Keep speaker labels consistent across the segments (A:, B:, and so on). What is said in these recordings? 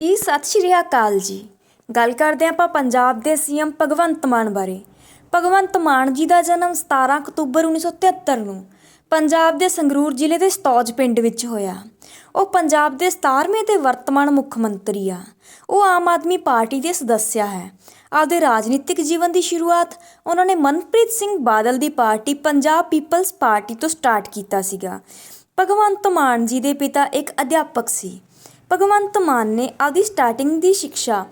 A: ਜੀ ਸਤਿ ਸ਼੍ਰੀ ਅਕਾਲ ਜੀ। ਗੱਲ ਕਰਦੇ ਹਾਂ ਆਪਾਂ ਪੰਜਾਬ ਦੇ ਸੀਐਮ ਭਗਵੰਤ ਮਾਨ ਬਾਰੇ। ਭਗਵੰਤ ਮਾਨ ਜੀ ਦਾ ਜਨਮ 17 ਅਕਤੂਬਰ 1973 ਨੂੰ ਪੰਜਾਬ ਦੇ ਸੰਗਰੂਰ ਜ਼ਿਲ੍ਹੇ ਦੇ ਸਤੌਜ ਪਿੰਡ ਵਿੱਚ ਹੋਇਆ। ਉਹ ਪੰਜਾਬ ਦੇ 17ਵੇਂ ਤੇ ਵਰਤਮਾਨ ਮੁੱਖ ਮੰਤਰੀ ਆ। ਉਹ ਆਮ ਆਦਮੀ ਪਾਰਟੀ ਦੇ ਸਦੱਸਿਆ ਹੈ। ਆਪਦੇ ਰਾਜਨੀਤਿਕ ਜੀਵਨ ਦੀ ਸ਼ੁਰੂਆਤ ਉਹਨਾਂ ਨੇ ਮਨਪ੍ਰੀਤ ਸਿੰਘ ਬਾਦਲ ਦੀ ਪਾਰਟੀ ਪੰਜਾਬ ਪੀਪਲਸ ਪਾਰਟੀ ਤੋਂ ਸਟਾਰਟ ਕੀਤਾ ਸੀਗਾ। ਭਗਵੰਤ ਮਾਨ ਜੀ ਦੇ ਪਿਤਾ ਇੱਕ ਅਧਿਆਪਕ ਸੀ। ਭਗਵੰਤ ਮਾਨ ਨੇ ਆਪਦੀ ਸਟਾਰਟਿੰਗ ਦੀ ਸਿੱਖਿਆ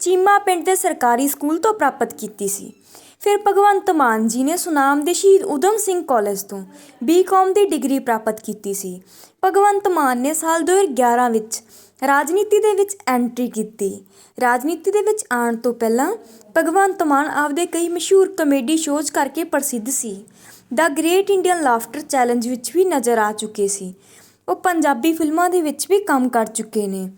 A: ਚੀਮਾ ਪਿੰਡ ਦੇ ਸਰਕਾਰੀ ਸਕੂਲ ਤੋਂ ਪ੍ਰਾਪਤ ਕੀਤੀ ਸੀ। ਫਿਰ ਭਗਵੰਤ ਮਾਨ ਜੀ ਨੇ ਸੁਨਾਮ ਦੇ ਸ਼ਹੀਦ ਊਧਮ ਸਿੰਘ ਕਾਲਜ ਤੋਂ ਬੀਕਾਮ ਦੀ ਡਿਗਰੀ ਪ੍ਰਾਪਤ ਕੀਤੀ ਸੀ। ਭਗਵੰਤ ਮਾਨ ਨੇ ਸਾਲ 2011 ਵਿੱਚ ਰਾਜਨੀਤੀ ਦੇ ਵਿੱਚ ਐਂਟਰੀ ਕੀਤੀ। ਰਾਜਨੀਤੀ ਦੇ ਵਿੱਚ ਆਉਣ ਤੋਂ ਪਹਿਲਾਂ ਭਗਵੰਤ ਮਾਨ ਆਪਦੇ ਕਈ ਮਸ਼ਹੂਰ ਕਮੇਡੀ ਸ਼ੋਜ਼ ਕਰਕੇ ਪ੍ਰਸਿੱਧ ਸੀ। The Great Indian Laughter Challenge ਵਿੱਚ ਵੀ ਨਜ਼ਰ ਆ ਚੁੱਕੇ ਸੀ। ਉਹ ਪੰਜਾਬੀ ਫਿਲਮਾਂ ਦੇ ਵਿੱਚ ਵੀ ਕੰਮ ਕਰ ਚੁੱਕੇ ਨੇ।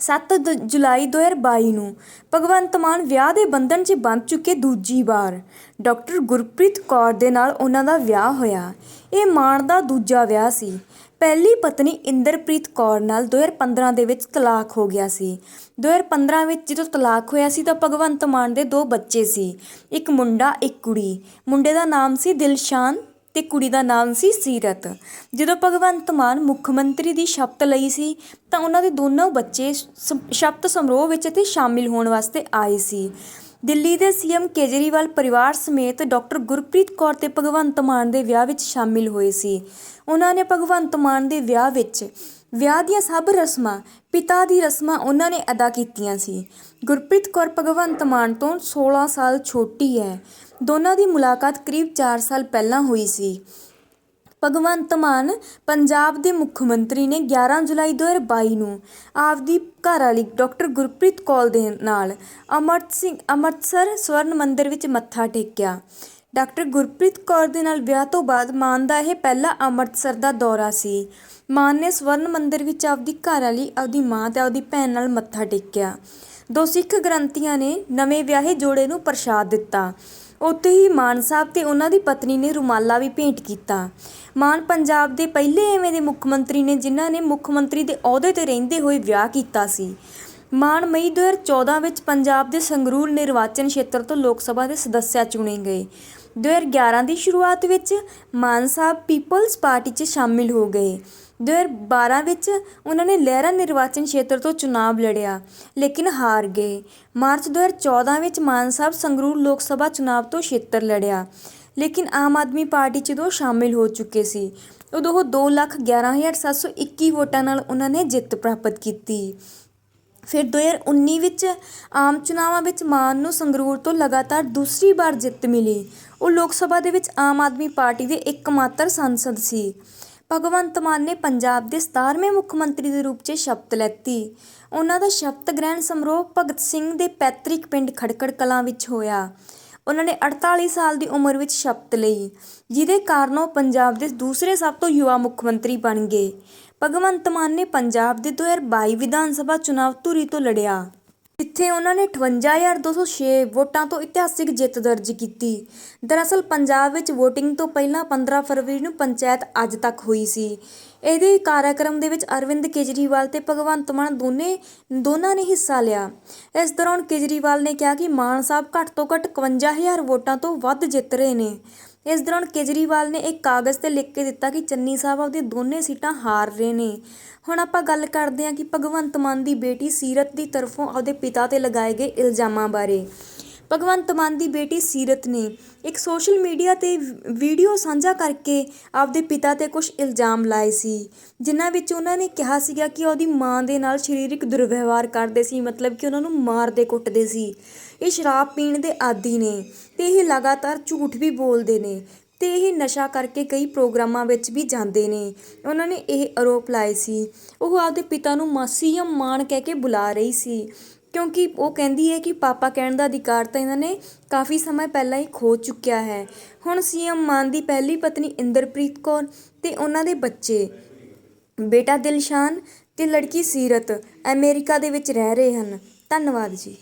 A: ਸੱਤ ਦ- ਜੁਲਾਈ 2022 ਨੂੰ ਭਗਵੰਤ ਮਾਨ ਵਿਆਹ ਦੇ ਬੰਧਨ 'ਚ ਬੰਦ ਚੁੱਕੇ ਦੂਜੀ ਵਾਰ। ਡਾਕਟਰ ਗੁਰਪ੍ਰੀਤ ਕੌਰ ਦੇ ਨਾਲ ਉਹਨਾਂ ਦਾ ਵਿਆਹ ਹੋਇਆ। ਇਹ ਮਾਨ ਦਾ ਦੂਜਾ ਵਿਆਹ ਸੀ। ਪਹਿਲੀ ਪਤਨੀ ਇੰਦਰਪ੍ਰੀਤ ਕੌਰ ਨਾਲ 2015 ਦੇ ਵਿੱਚ ਤਲਾਕ ਹੋ ਗਿਆ ਸੀ। 2015 ਵਿੱਚ ਜਦੋਂ ਤਲਾਕ ਹੋਇਆ ਸੀ ਤਾਂ ਭਗਵੰਤ ਮਾਨ ਦੇ ਦੋ ਬੱਚੇ ਸੀ। ਇੱਕ ਮੁੰਡਾ, ਇੱਕ ਕੁੜੀ। ਮੁੰਡੇ ਦਾ ਨਾਮ ਸੀ ਦਿਲਸ਼ਾਨ ਤੇ ਕੁੜੀ ਦਾ ਨਾਮ ਸੀ ਸੀਰਤ। ਜਦੋਂ ਭਗਵੰਤ ਮਾਨ ਮੁੱਖ ਮੰਤਰੀ ਦੀ ਸ਼ਪਥ ਲਈ ਸੀ, ਤਾਂ ਉਹਨਾਂ ਦੇ ਦੋਨੋਂ ਬੱਚੇ ਸ- ਸ਼ਪਥ ਸਮਾਰੋਹ ਵਿੱਚ ਇੱਥੇ ਸ਼ਾਮਿਲ ਹੋਣ ਵਾਸਤੇ ਆਏ ਸੀ। ਦਿੱਲੀ ਦੇ ਸੀਐਮ ਕੇਜਰੀਵਾਲ ਪਰਿਵਾਰ ਸਮੇਤ ਡਾਕਟਰ ਗੁਰਪ੍ਰੀਤ ਕੌਰ ਤੇ ਭਗਵੰਤ ਮਾਨ ਦੇ ਵਿਆਹ ਵਿੱਚ ਸ਼ਾਮਿਲ ਹੋਏ ਸੀ। ਉਹਨਾਂ ਨੇ ਭਗਵੰਤ ਮਾਨ ਦੇ ਵਿਆਹ ਵਿੱਚ ਵਿਆਹ ਦੀਆਂ ਸਭ ਰਸਮਾਂ, ਪਿਤਾ ਦੀ ਰਸਮਾਂ ਉਹਨਾਂ ਨੇ ਅਦਾ ਕੀਤੀਆਂ ਸੀ। ਗੁਰਪ੍ਰੀਤ ਕੌਰ ਭਗਵੰਤ ਮਾਨ ਤੋਂ 16 ਸਾਲ ਛੋਟੀ ਹੈ। ਦੋਨਾਂ ਦੀ ਮੁਲਾਕਾਤ ਕਰੀਬ 4 ਸਾਲ ਪਹਿਲਾਂ ਹੋਈ ਸੀ। ਭਗਵੰਤ ਮਾਨ ਪੰਜਾਬ ਦੇ ਮੁੱਖ ਮੰਤਰੀ ਨੇ 11 ਜੁਲਾਈ 2022 ਨੂੰ ਆਪਦੀ ਘਰ ਵਾਲੀ ਡਾਕਟਰ ਗੁਰਪ੍ਰੀਤ ਕੌਰ ਦੇ ਨਾਲ ਅਮਰਤ ਸਿੰਘ ਅੰਮ੍ਰਿਤਸਰ ਸਵਰਨ ਮੰਦਿਰ ਵਿੱਚ ਮੱਥਾ ਟੇਕਿਆ। ਡਾਕਟਰ ਗੁਰਪ੍ਰੀਤ ਕੌਰ ਦੇ ਨਾਲ ਵਿਆਹ ਤੋਂ ਬਾਅਦ ਮਾਨ ਦਾ ਇਹ ਪਹਿਲਾ ਅੰਮ੍ਰਿਤਸਰ ਦਾ ਦੌਰਾ ਸੀ। ਮਾਨ ਨੇ ਸਵਰਨ ਮੰਦਿਰ ਵਿੱਚ ਆਪਦੀ ਘਰ ਵਾਲੀ ਆਪਦੀ ਮਾਂ ਤੇ ਆਪਦੀ ਭੈਣ ਨਾਲ ਮੱਥਾ ਟੇਕਿਆ। ਦੋ ਸਿੱਖ ਗ੍ਰੰਥੀਆਂ ਨੇ ਨਵੇਂ ਵਿਆਹੇ ਜੋੜੇ ਨੂੰ ਪ੍ਰਸ਼ਾਦ ਦਿੱਤਾ। ਉੱਥੇ ਹੀ ਮਾਨ ਸਾਹਿਬ ਤੇ ਉਹਨਾਂ ਦੀ ਪਤਨੀ ਨੇ ਰੁਮਾਲਾ ਵੀ ਭੇਂਟ ਕੀਤਾ। ਮਾਨ ਪੰਜਾਬ ਦੇ ਪਹਿਲੇ ਐਵੇਂ ਦੇ ਮੁੱਖ ਮੰਤਰੀ ਨੇ ਜਿਨ੍ਹਾਂ ਨੇ ਮੁੱਖ ਮੰਤਰੀ ਦੇ ਅਹੁਦੇ ਤੇ ਰਹਿੰਦੇ ਹੋਏ ਵਿਆਹ ਕੀਤਾ ਸੀ। ਮਾਨ ਮਈ 2014 ਵਿੱਚ ਪੰਜਾਬ ਦੇ ਸੰਗਰੂਰ ਨਿਰਵਾਚਨ ਖੇਤਰ ਤੋਂ ਲੋਕ ਸਭਾ ਦੇ ਸਦੱਸਿਆ ਚੁਣੇ ਗਏ। 2011 ਦੀ ਸ਼ੁਰੂਆਤ ਵਿੱਚ ਮਾਨ ਸਾਹਿਬ ਪੀਪਲਸ ਪਾਰਟੀ 'ਚ ਸ਼ਾਮਿਲ ਹੋ ਗਏ। 2012 ਵਿੱਚ ਉਹਨਾਂ ਨੇ ਲਹਿਰਾ ਨਿਰਵਾਚਨ ਖੇਤਰ ਤੋਂ ਚੁਣਾਵ ਲੜਿਆ, ਲੇਕਿਨ ਹਾਰ ਗਏ। ਮਾਰਚ 2014 ਵਿੱਚ ਮਾਨ ਸਾਹਿਬ ਸੰਗਰੂਰ ਲੋਕ ਸਭਾ ਚੁਣਾਵ ਤੋਂ ਖੇਤਰ ਲੜਿਆ, ਲੇਕਿਨ ਆਮ ਆਦਮੀ ਪਾਰਟੀ 'ਚ ਉਹ ਸ਼ਾਮਿਲ ਹੋ ਚੁੱਕੇ ਸੀ। ਉਦੋਂ ਉਹ 211721 ਵੋਟਾਂ ਨਾਲ ਉਹਨਾਂ ਨੇ ਜਿੱਤ ਪ੍ਰਾਪਤ ਕੀਤੀ। ਫਿਰ 2019 ਵਿੱਚ ਆਮ ਚੁਣਾਵਾਂ ਵਿੱਚ ਮਾਨ ਨੂੰ ਸੰਗਰੂਰ ਤੋਂ ਲਗਾਤਾਰ ਦੂਸਰੀ ਵਾਰ ਜਿੱਤ ਮਿਲੀ। ਉਹ ਲੋਕ ਸਭਾ ਦੇ ਵਿੱਚ ਆਮ ਆਦਮੀ ਪਾਰਟੀ ਦੇ ਇੱਕਮਾਤਰ ਸਾਂਸਦ ਸੀ। ਭਗਵੰਤ ਮਾਨ ਨੇ ਪੰਜਾਬ ਦੇ 17ਵੇਂ ਮੁੱਖ ਮੰਤਰੀ ਦੇ ਰੂਪ 'ਚ ਸ਼ਪਤ ਲੈਤੀ। ਉਹਨਾਂ ਦਾ ਸ਼ਪਤ ਗ੍ਰਹਿਣ ਸਮਾਰੋਹ ਭਗਤ ਸਿੰਘ ਦੇ ਪੈਤ੍ਰਿਕ ਪਿੰਡ ਖੜਕੜ ਕਲਾਂ ਵਿੱਚ ਹੋਇਆ। ਉਹਨਾਂ ਨੇ 48 ਸਾਲ ਦੀ ਉਮਰ ਵਿੱਚ ਸ਼ਪਤ ਲਈ, ਜਿਹਦੇ ਕਾਰਨ ਉਹ ਪੰਜਾਬ ਦੇ ਦੂਸਰੇ ਸਭ ਤੋਂ ਯੁਵਾ ਮੁੱਖ ਮੰਤਰੀ ਬਣ ਗਏ। ਭਗਵੰਤ ਮਾਨ ਨੇ ਪੰਜਾਬ ਦੇ 2022 ਵਿਧਾਨ ਸਭਾ ਚੁਣਾਵ ਧੂਰੀ ਤੋਂ ਲੜਿਆ, ਜਿੱਥੇ ਉਹਨਾਂ ਨੇ 58206 ਵੋਟਾਂ ਤੋਂ ਇਤਿਹਾਸਿਕ ਜਿੱਤ ਦਰਜ ਕੀਤੀ। ਦਰਅਸਲ, ਪੰਜਾਬ ਵਿੱਚ VOTING ਤੋਂ ਪਹਿਲਾਂ 15 ਫਰਵਰੀ ਨੂੰ ਪੰਚਾਇਤ ਅੱਜ ਤੱਕ ਹੋਈ ਸੀ। ਇਹਦੇ ਕਾਰਜਕ੍ਰਮ ਦੇ ਵਿੱਚ ਅਰਵਿੰਦ ਕੇਜਰੀਵਾਲ ਤੇ ਭਗਵੰਤ ਮਾਨ ਦੋਨੇ, ਦੋਨਾਂ ਨੇ ਹਿੱਸਾ ਲਿਆ। ਇਸ ਦੌਰਾਨ ਕੇਜਰੀਵਾਲ ਨੇ ਕਿਹਾ ਕਿ ਮਾਨ ਸਾਹਿਬ ਘੱਟ ਤੋਂ ਘੱਟ 51000 ਵੋਟਾਂ ਤੋਂ ਵੱਧ ਜਿੱਤ ਰਹੇ ਨੇ। ਇਸ ਦੌਰਾਨ ਕੇਜਰੀਵਾਲ ਨੇ ਇੱਕ ਕਾਗਜ਼ ਤੇ ਲਿਖ ਕੇ ਦਿੱਤਾ ਕਿ ਚੰਨੀ ਸਾਹਿਬ ਆਪਦੀ ਦੋਨੇ ਸੀਟਾਂ ਹਾਰ ਰਹੇ ਨੇ। ਹੁਣ ਆਪਾਂ ਗੱਲ ਕਰਦੇ ਹਾਂ ਕਿ ਭਗਵੰਤ ਮਾਨ ਦੀ ਬੇਟੀ ਸੀਰਤ ਦੀ ਤਰਫੋਂ ਆਪਦੇ ਪਿਤਾ ਤੇ ਲਗਾਏ ਗਏ ਇਲਜ਼ਾਮਾਂ ਬਾਰੇ। ਭਗਵੰਤ ਮਾਨ ਦੀ ਬੇਟੀ ਸੀਰਤ ਨੇ ਇੱਕ ਸੋਸ਼ਲ ਮੀਡੀਆ ਤੇ ਵੀਡੀਓ ਸਾਂਝਾ ਕਰਕੇ ਆਪਦੇ ਪਿਤਾ ਤੇ ਕੁਝ ਇਲਜ਼ਾਮ ਲਾਏ ਸੀ, ਜਿਨ੍ਹਾਂ ਵਿੱਚ ਉਹਨਾਂ ਨੇ ਕਿਹਾ ਸੀਗਾ ਕਿ ਉਹਦੀ ਮਾਂ ਦੇ ਨਾਲ ਸਰੀਰਕ ਦੁਰਵਿਵਹਾਰ ਕਰਦੇ ਸੀ, ਮਤਲਬ ਕਿ ਉਹਨਾਂ ਨੂੰ ਮਾਰਦੇ ਕੁੱਟਦੇ ਸੀ। ਇਹ ਸ਼ਰਾਬ ਪੀਣ ਦੇ ਆਦੀ ਨੇ ਤੇ ਇਹ ਲਗਾਤਾਰ ਝੂਠ ਵੀ ਬੋਲਦੇ ਨੇ ਤੇ ਇਹ ਨਸ਼ਾ ਕਰਕੇ ਕਈ ਪ੍ਰੋਗਰਾਮਾਂ ਵਿੱਚ ਵੀ ਜਾਂਦੇ ਨੇ। ਉਹਨਾਂ ਨੇ ਇਹ ਆਰੋਪ ਲਾਏ ਸੀ। ਉਹ ਆਪਦੇ ਪਿਤਾ ਨੂੰ ਮਾਸੀ ਜਾਂ ਮਾਣ ਕਹਿ ਕੇ ਬੁਲਾ ਰਹੀ ਸੀ। ਕਿਉਂਕਿ ਉਹ ਕਹਿੰਦੀ ਹੈ ਕਿ ਪਾਪਾ ਕਹਿਣ ਦਾ ਅਧਿਕਾਰ ਤਾਂ ਇਹਨਾਂ ਨੇ ਕਾਫੀ ਸਮਾਂ ਪਹਿਲਾਂ ਹੀ ਖੋ ਚੁੱਕਿਆ ਹੈ। ਹੁਣ ਸੀਐਮ ਮਾਨ ਦੀ ਪਹਿਲੀ ਪਤਨੀ ਇੰਦਰਪ੍ਰੀਤ ਕੌਰ ਤੇ ਉਹਨਾਂ ਦੇ ਬੱਚੇ, ਬੇਟਾ ਦਿਲਸ਼ਾਨ ਤੇ ਲੜਕੀ ਸੀਰਤ ਅਮਰੀਕਾ ਦੇ ਵਿੱਚ ਰਹਿ ਰਹੇ ਹਨ। ਧੰਨਵਾਦ ਜੀ।